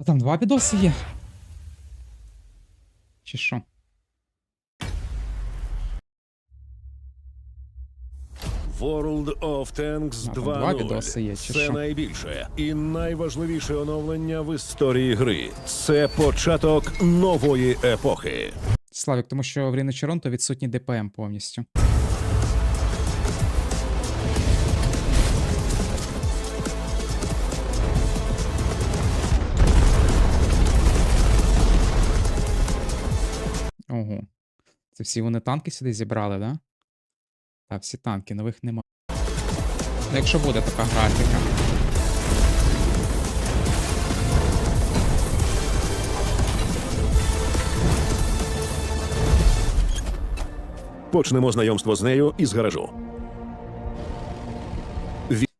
А там два відоси є. Чи що? World of Tanks два 2.0 відоси є, чи це найбільше і найважливіше оновлення в історії гри. Це початок нової епохи. Славік, тому що в Ріно Чаронто відсутній ДПМ повністю. Це всі вони танки сюди зібрали, да? Так, всі танки, нових нема. Ну, якщо буде така графіка. Почнемо знайомство з нею із гаражу.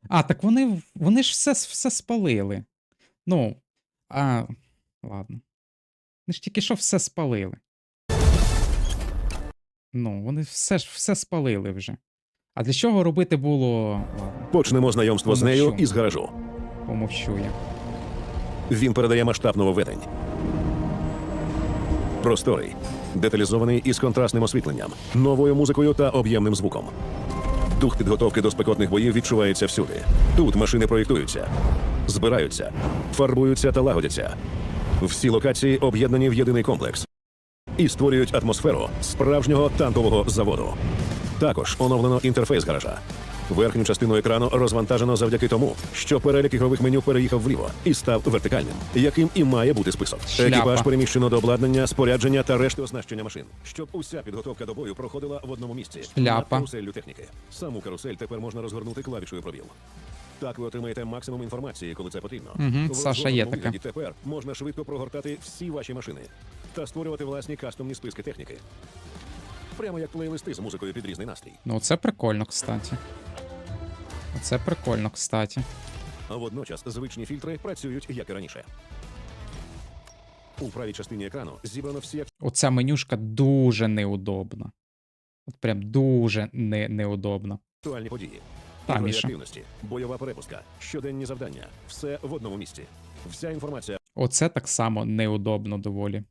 А, так вони, вони ж все, все спалили. Ну, а, ладно. Вони ж тільки що все спалили. Ну, вони все ж все спалили вже. А для чого робити було. Почнемо знайомство з нею Помовчу. із гаражу. помовчу я. Він передає масштаб нововведень. Просторий, деталізований із контрастним освітленням, новою музикою та об'ємним звуком. Дух підготовки до спекотних боїв відчувається всюди. Тут машини проєктуються, збираються, фарбуються та лагодяться. Всі локації об'єднані в єдиний комплекс і створюють атмосферу справжнього танкового заводу. Також оновлено інтерфейс гаража. Верхню частину екрану розвантажено завдяки тому, що перелік ігрових меню переїхав вліво і став вертикальним, яким і має бути список. Шляпа. Екіпаж переміщено до обладнання, спорядження та решти оснащення машин, щоб уся підготовка до бою проходила в одному місці Шляпа. над каруселлю техніки. Саму карусель тепер можна розгорнути клавішою пробіл. Так ви отримаєте максимум інформації, коли це потрібно. В Саша, є вигляді Тепер можна швидко прогортати всі ваші машини та створювати власні кастомні списки техніки. Прямо як плейлисти з музикою під різний настрій. Ну, це прикольно, кстати. Оце прикольно, кстати. А водночас звичні фільтри працюють як і раніше. У правій частині екрану зібрано всі Оця менюшка дуже неудобна. От прям дуже не, неудобна. актуальні події. Активності, бойова перепуска, щоденні завдання. Все в одному місці. Вся інформація Оце так само неудобно доволі.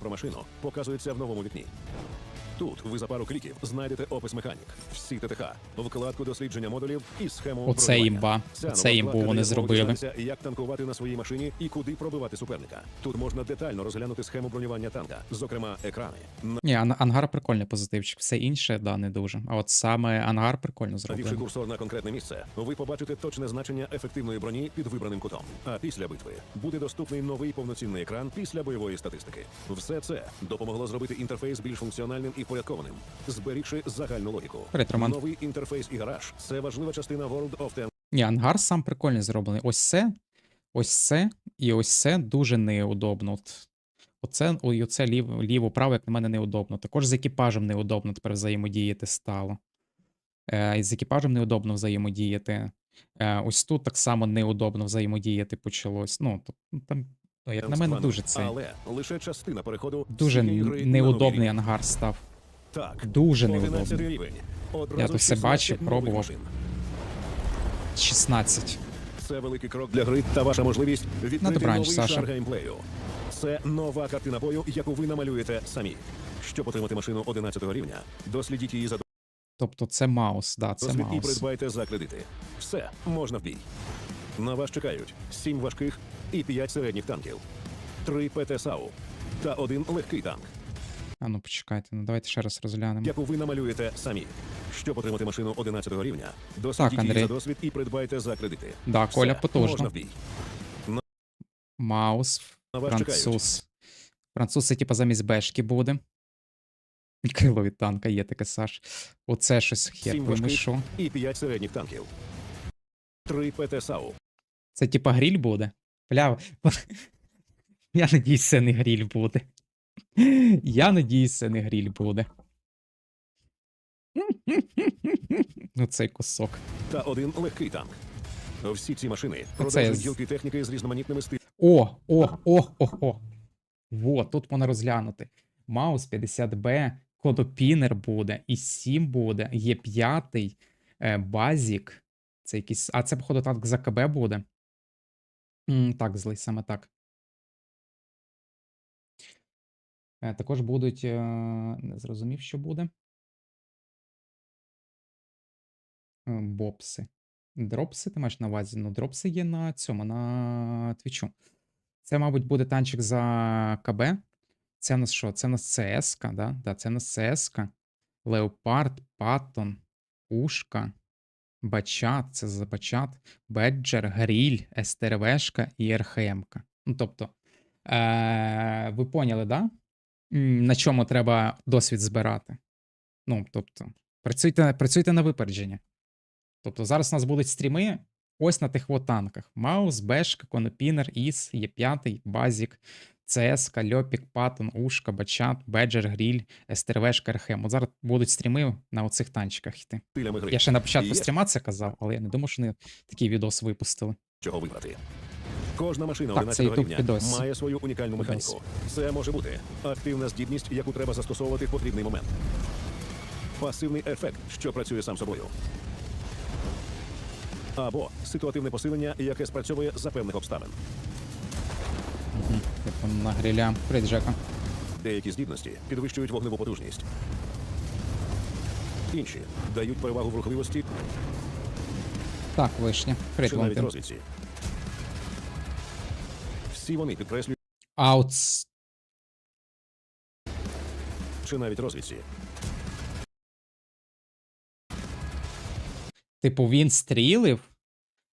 про машину показується в новому вікні. Тут ви за пару кліків знайдете опис механік, всі ТТХ, вкладку дослідження модулів і схему Оце імба. Оце імбу вони зробили. як танкувати на своїй машині і куди пробивати суперника. Тут можна детально розглянути схему бронювання танка, зокрема екрани. Ні, ангар прикольний позитивчик. Все інше, да, не дуже. А от саме ангар прикольно Навівши зроблений. курсор на конкретне місце, ви побачите точне значення ефективної броні під вибраним кутом. А після битви буде доступний новий повноцінний екран після бойової статистики. Все це допомогло зробити інтерфейс більш функціональним і впорядкованим, зберігши загальну логіку. Роман. Новий інтерфейс і гараж це важлива частина World of Tanks Ні, ангар сам прикольно зроблений. Ось це, ось це і ось це дуже неудобно. От, оце, ой, оце ліво, ліво, право, як на мене, неудобно. Також з екіпажем неудобно тепер взаємодіяти стало. Е, і з екіпажем неудобно взаємодіяти. Е, ось тут так само неудобно взаємодіяти почалось. Ну, ну, там, ну, як на мене, дуже це. але лише частина переходу Дуже неудобний ангар став. Так, Дуже 11 рівень. Я то все бачив, пробував. машин. 16. Це великий крок для гри та ваша можливість відкрити добраніч, новий Саша. шар геймплею. Це нова картина бою, яку ви намалюєте самі. Щоб отримати машину 11 рівня, дослідіть її за Тобто це маус, да, це досвід і маус. придбайте за кредити. Все, можна в бій. На вас чекають 7 важких і 5 середніх танків, 3 ПТ САУ та один легкий танк, А ну почекайте, ну давайте ще раз розглянемо. яку ви намалюєте самі. Щоб отримати машину 11 рівня, дослідіть її Андрій. за досвід і придбайте за кредити. Да, Коля Все, потужно. Можна в бій. Маус, На вас чекають француз. Француз це типа замість бешки буде. Крило від танка є таке Саш. Оце щось хер Сім важких. що. і 5 середніх танків, 3 ПТ САУ, Це типа гріль буде. Бля, я надіюсь, це не гріль буде. Я надіюсь, це не гріль буде. Ну, цей кусок. та один легкий танк. Всі ці машини продовжують гілки техніки з різноманітними стилями. О, о, о, о, о. Во, тут можна розглянути. Маус 50B, кодопінер буде, і 7 буде, є 5, е, базік. Це якийсь. А це, походу, танк за КБ буде. Так, злий, саме так. Також будуть. е, Не зрозумів, що буде. Е, Бопси. Дропси, ти маєш на увазі? Ну, дропси є на цьому, на твічу. Це, мабуть, буде танчик за КБ. Це у нас що? Це у нас ЦС, да? Да, це у нас ЦС. Леопард, Паттон, Пушка, Бачат, це за Бачат, Беджер, Гріль, СТРВшка і РХМка. Ну, тобто, е- ви поняли, да? На чому треба досвід збирати? Ну, тобто, працюйте, працюйте на випередження. Тобто, зараз у нас будуть стріми ось на тих от танках: Маус, Бешка, Конопінер, Іс, Є5, Базік, ЦСК, Льопік, Паттон, Ушка, Бачат, Беджер, Гріль, СТРВшка, РХМ. От зараз будуть стріми на оцих танчиках йти. Я ще на початку стріма це казав, але я не думав, що вони такий відос випустили. чого вибрати. Кожна машина Так, 11 рівня має свою унікальну механіку. Це може бути активна здібність, яку треба застосовувати в потрібний момент. Пасивний ефект, що працює сам собою. Або ситуативне посилення, яке спрацьовує за певних обставин. Типу на гриля. Привіт, Жека. Деякі здібності підвищують вогневу потужність. Інші дають перевагу в рухливості Так, вишня. Привіт, навіть розвідці. Всі вони підкреслюють Аутс. чи навіть розвідці. Типу, він стрілив,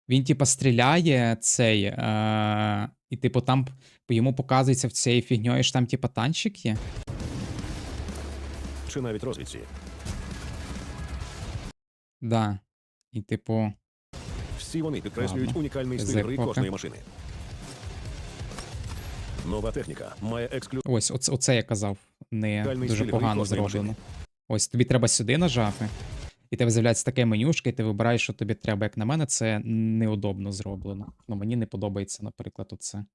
він, типу, стріляє цей. Е- і, типу, там йому показується в цій фігньої, що там, типу, танчик є. Чи навіть розвідці. Да. І, типу, Всі вони підкреслюють Ладно. унікальний стиль гри кожної машини. Нова техніка має ексклюзивний ось оце, оце я казав, не Реальний дуже стиль погано кожної зроблено. Ось тобі треба сюди нажати, і тебе з'являється таке менюшка, і ти вибираєш, що тобі треба. Як на мене, це неудобно зроблено. Ну, мені не подобається, наприклад, оце.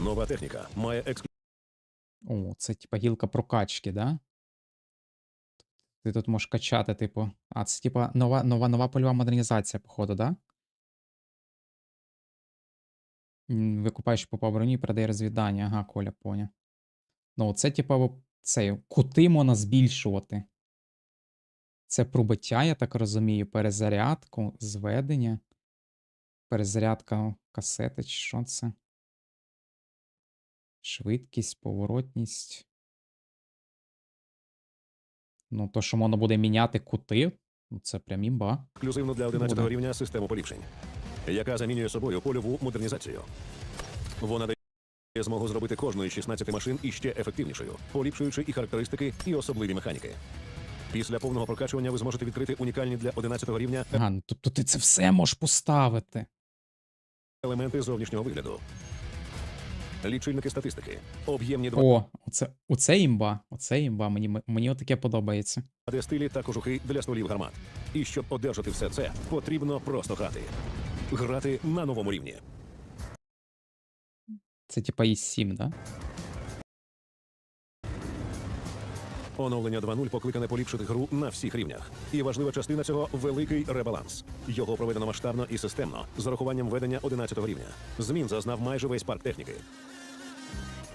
Нова техніка має ексклюзивний О, це типа гілка прокачки, да? Ти тут можеш качати, типу. А, це типа нова, нова, нова польова модернізація, походу, да? М, Викупаєш по броні передає розвідання. Ага, Коля, поняв. Ну, це, типа, во- цей, кути можна збільшувати. Це пробиття, я так розумію, перезарядку, зведення. Перезарядка касети, чи що це? Швидкість, поворотність. Ну, то, що можна буде міняти кути, ну, це прям імба. ексклюзивну для 11 Буде. рівня систему поліпшень, яка замінює собою польову модернізацію. Вона дає змогу зробити кожну із 16 машин іще ефективнішою, поліпшуючи і характеристики, і особливі механіки. Після повного прокачування ви зможете відкрити унікальні для 11 рівня Ага, ну тобто ти це все можеш поставити. елементи зовнішнього вигляду. Лічильники статистики, об'ємні 2 О, оце, оце імба. Оце імба. Мені, мені отаке подобається. d стилі та кожухи для стволів гармат. І щоб одержати все це, потрібно просто грати. Грати на новому рівні. Це типа і 7, да? Оновлення 2.0 покликане поліпшити гру на всіх рівнях. І важлива частина цього великий ребаланс. Його проведено масштабно і системно з урахуванням ведення 11 рівня. Змін зазнав майже весь парк техніки.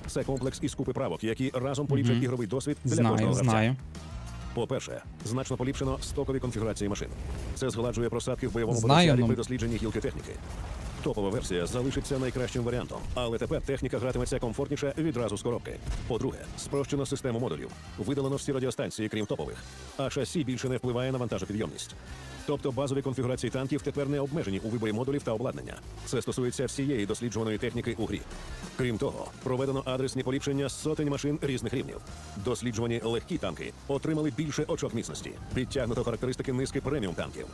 Це комплекс із купи правок, які разом поліпшать Мгм. ігровий досвід для Знаю, кожного гравця. знаю. По-перше, значно поліпшено стокові конфігурації машин. Це згладжує просадки в бойовому Знаю, потенціалі ну. при дослідженні гілки техніки. Топова версія залишиться найкращим варіантом, але тепер техніка гратиметься комфортніше відразу з коробки. По-друге, спрощено систему модулів. Видалено всі радіостанції, крім топових, а шасі більше не впливає на вантажопідйомність. Тобто базові конфігурації танків тепер не обмежені у виборі модулів та обладнання. Це стосується всієї досліджуваної техніки у грі. Крім того, проведено адресні поліпшення сотень машин різних рівнів. Досліджувані легкі танки отримали більше очок міцності. Підтягнуто характеристики низки преміум танків.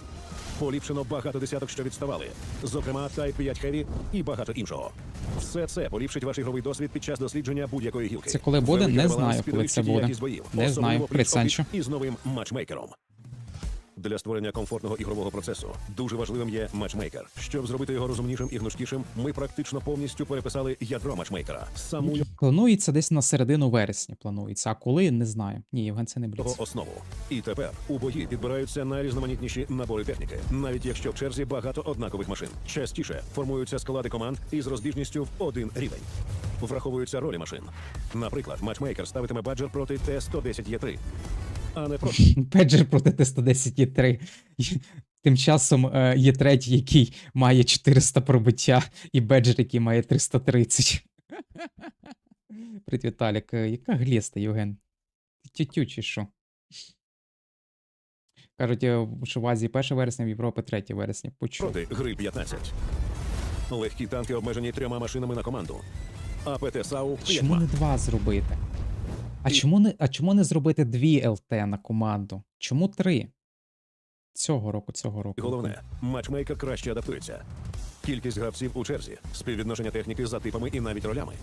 Поліпшено багато десяток, що відставали, зокрема Type 5 Heavy і багато іншого. Все це поліпшить ваш ігровий досвід під час дослідження будь-якої гілки. Це коли буде? Не знаю, коли це буде. Не знаю. присанчу. І з новим матчмейкером. Для створення комфортного ігрового процесу дуже важливим є матчмейкер. Щоб зробити його розумнішим і гнучкішим, ми практично повністю переписали ядро матчмейкера. Саму Планується десь на середину вересня. Планується. А коли не знаю. Ні, Євген, це не бліц. основу. І тепер у бої підбираються найрізноманітніші набори техніки, навіть якщо в черзі багато однакових машин. Частіше формуються склади команд із розбіжністю в один рівень. враховуються ролі машин. Наприклад, матчмейкер ставитиме баджер проти Т-110Е3, а не проти Педжер проти Т-110 є 3. Тим часом е, є третій, який має 400 пробиття, і Беджер, який має 330. Привіт, Віталік. Е, Яка гліста, Євген? Тютю чи що? Кажуть, е, що в Азії 1 вересня, в Європі 3 вересня. Почув. проти Гриль 15. Легкі танки обмежені трьома машинами на команду. А ПТ САУ Чому не два зробити? А І- чому не, а чому не зробити дві ЛТ на команду? Чому три? Цього року, цього року. Головне, матчмейкер краще адаптується. Кількість гравців у черзі, співвідношення техніки за типами і навіть ролями.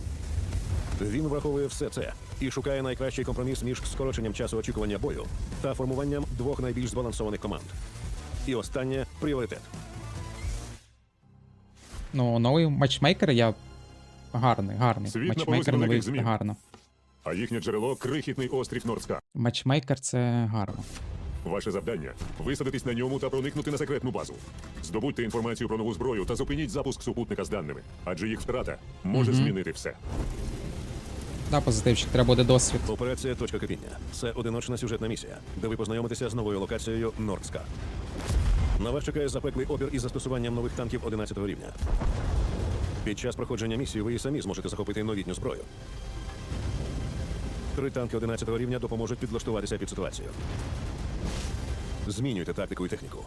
Він враховує все це і шукає найкращий компроміс між скороченням часу очікування бою та формуванням двох найбільш збалансованих команд. І останнє пріоритет. Ну, новий матчмейкер я гарний, гарний. Світ матчмейкер новий великих змін. гарно. А їхнє джерело крихітний острів Нордска. Матчмейкер це гарно. Ваше завдання висадитись на ньому та проникнути на секретну базу. Здобудьте інформацію про нову зброю та зупиніть запуск супутника з даними, адже їх втрата може змінити все. Да, позитивчик, треба буде досвід. Операція Точка кипіння це одиночна сюжетна місія, де ви познайомитеся з новою локацією Нордска. На вас чекає запеклий опір із застосуванням нових танків 11 рівня. Під час проходження місії ви і самі зможете захопити новітню зброю. Три танки 11 рівня допоможуть підлаштуватися під ситуацію. Змінюйте тактику і техніку.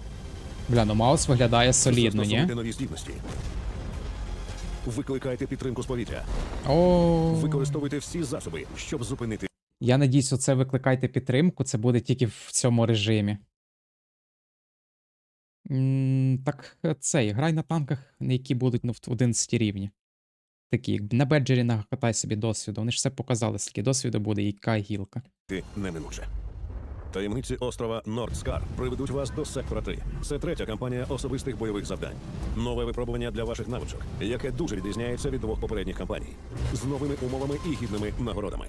Бля, ну Маус виглядає солідно, ні? Нові здібності. Викликайте підтримку з повітря. О, Використовуйте всі засоби, щоб зупинити я надіюсь, оце викликайте підтримку, це буде тільки в цьому режимі. М, Так е, цей, грай на танках, які будуть ну, в 11 рівні. Такі, як на беджері накатай собі досвіду. Вони ж все показали, скільки досвіду буде, і яка гілка. неминуче. Таємниці острова Нордскар приведуть вас до сектора 3. Це третя кампанія особистих бойових завдань. Нове випробування для ваших навичок, яке дуже відрізняється від двох попередніх кампаній, з новими умовами і гідними нагородами.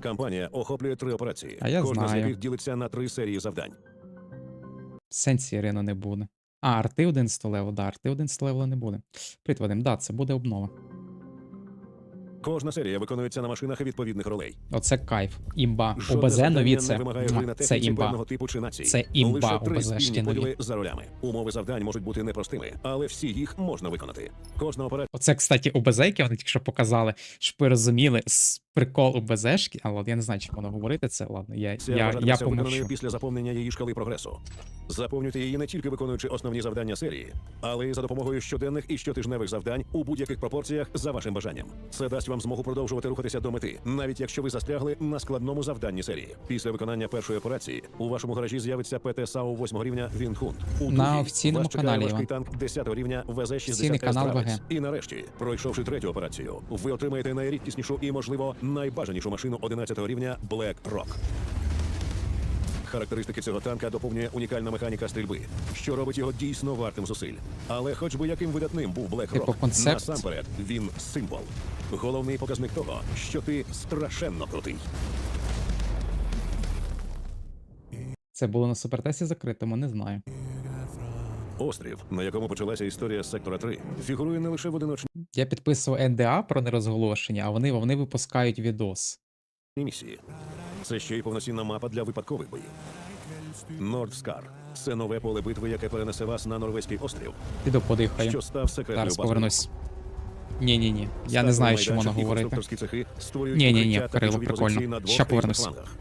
Кампанія охоплює три операції, А я кожна з яких ділиться на три серії завдань. Сенсі Ірина не буде. А, арти 11 левел, да, арти 11 левела не буде. Привіт, Вадим, да, це буде обнова. Кожна серія виконується на машинах відповідних ролей. Оце кайф. Імба. Жодне ОБЗ нові це. на Це імба. типу чи нації. Це імба, ОБЗ-шки нові. за ролями. Умови завдань можуть бути непростими, але всі їх можна виконати. Кожна операція Оце, кстати, ОБЗ, яке вони тільки що показали, щоб ви розуміли, прикол ОБЗшки, але я не знаю, чи воно говорити це. Ладно, я, я, я помовчу. після заповнення її шкали прогресу. Заповнюйте її не тільки виконуючи основні завдання серії, але й за допомогою щоденних і щотижневих завдань у будь-яких пропорціях за вашим бажанням. Це дасть вам змогу продовжувати рухатися до мети, навіть якщо ви застрягли на складному завданні серії. Після виконання першої операції у вашому гаражі з'явиться ПТ САУ 8 рівня Вінхунд. У На офіційному каналі, важкий танк 10 рівня ВЗ 60 Офіційний канал ВГ. І нарешті, пройшовши третю операцію, ви отримаєте найрідкіснішу і, можливо, найбажанішу машину 11 рівня Black Rock. Характеристики цього танка доповнює унікальна механіка стрільби, що робить його дійсно вартим зусиль. Але хоч би яким видатним був Black Типу Rock, концепт. насамперед він символ. Головний показник того, що ти страшенно крутий. Це було на супертесі закритому, не знаю. Острів, на якому почалася історія сектора 3, фігурує не лише в одиночній Я підписував НДА про нерозголошення, а вони, вони випускають відос. місії. Це ще й повноцінна мапа для випадкових боїв. Нордскар це нове поле битви, яке перенесе вас на норвезький острів, Піду подихаю. що став секретною Зараз базою. повернусь. Ні, ні, ні. Я не Стартовий знаю, що воно майданчик і говорити. конструкторські цехи створюють Ні-ні-ні, укриття та Кирило, ключові прикольно. позиції на двох Ща різних повернусь. флангах.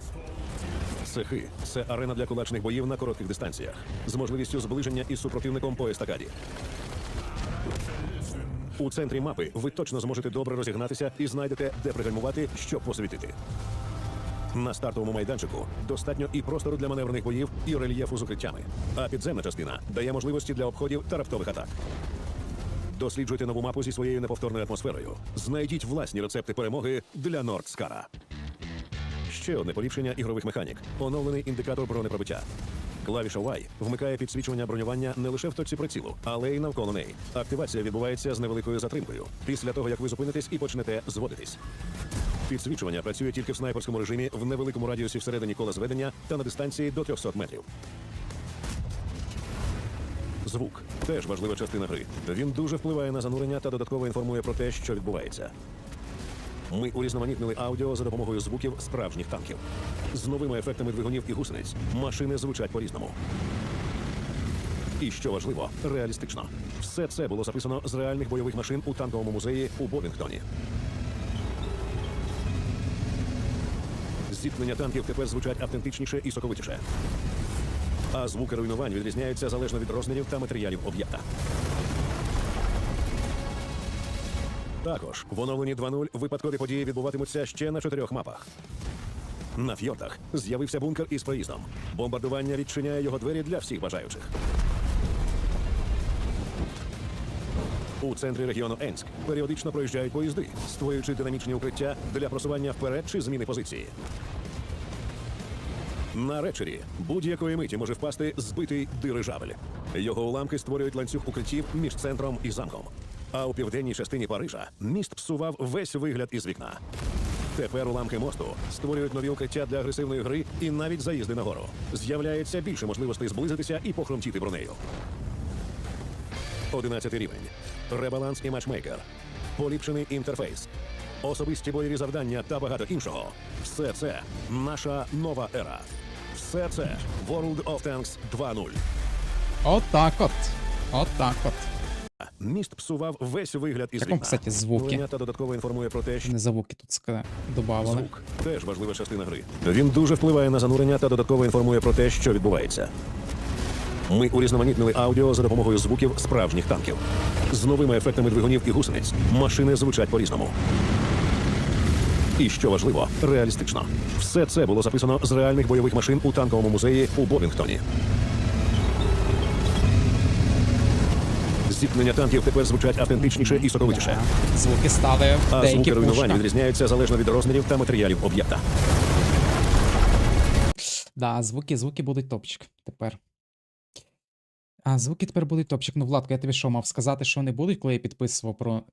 Цехи це арена для кулачних боїв на коротких дистанціях з можливістю зближення із супротивником по естакаді. У центрі мапи ви точно зможете добре розігнатися і знайдете, де пригальмувати, щоб посвітити. На стартовому майданчику достатньо і простору для маневрених боїв, і рельєфу з укриттями. А підземна частина дає можливості для обходів та раптових атак. Досліджуйте нову мапу зі своєю неповторною атмосферою. Знайдіть власні рецепти перемоги для Нордскара. Ще одне поліпшення ігрових механік. Оновлений індикатор бронепробиття. Клавіша Y вмикає підсвічування бронювання не лише в точці прицілу, але й навколо неї. Активація відбувається з невеликою затримкою після того, як ви зупинитесь і почнете зводитись. Підсвічування працює тільки в снайперському режимі в невеликому радіусі всередині кола зведення та на дистанції до 300 метрів. Звук теж важлива частина гри. Він дуже впливає на занурення та додатково інформує про те, що відбувається. Ми урізноманітнили аудіо за допомогою звуків справжніх танків. З новими ефектами двигунів і гусениць машини звучать по-різному. І що важливо, реалістично. Все це було записано з реальних бойових машин у танковому музеї у Бовінгтоні. Зіткнення танків тепер звучать автентичніше і соковитіше. А звуки руйнувань відрізняються залежно від розмірів та матеріалів об'єкта. Також в оновленні 2.0 випадкові події відбуватимуться ще на чотирьох мапах. На фьордах з'явився бункер із проїздом. Бомбардування відчиняє його двері для всіх бажаючих. У центрі регіону Енськ періодично проїжджають поїзди, створюючи динамічні укриття для просування вперед чи зміни позиції. На речері будь-якої миті може впасти збитий дирижабель. Його уламки створюють ланцюг укриттів між центром і замком. А у південній частині Парижа міст псував весь вигляд із вікна. Тепер уламки мосту створюють нові укриття для агресивної гри і навіть заїзди на гору. З'являється більше можливостей зблизитися і похромтіти бронею. 11 рівень. Ребаланс і матчмейкер. Поліпшений інтерфейс. Особисті бойові завдання та багато іншого. Все це наша нова ера. Все це World of Tanks 2.0. Отак от. Отак от. Міст псував весь вигляд із Як вам, вікна. кстати, звуки? Новина додатково інформує про те, що Не звуки тут ска- добавили. звук теж важлива частина гри. Він дуже впливає на занурення та додатково інформує про те, що відбувається. Ми урізноманітнили аудіо за допомогою звуків справжніх танків. З новими ефектами двигунів і гусениць машини звучать по-різному. І що важливо, реалістично. Все це було записано з реальних бойових машин у танковому музеї у Бовінгтоні. Зіткнення танків тепер звучать автентичніше і соковитіше. Звуки стали А деякі звуки руйнувань відрізняються залежно від розмірів та матеріалів об'єкта. Да, звуки, звуки будуть топчик тепер. А звуки тепер будуть топчик. Ну, Владко, я тобі що мав сказати, що вони будуть, коли я підписував про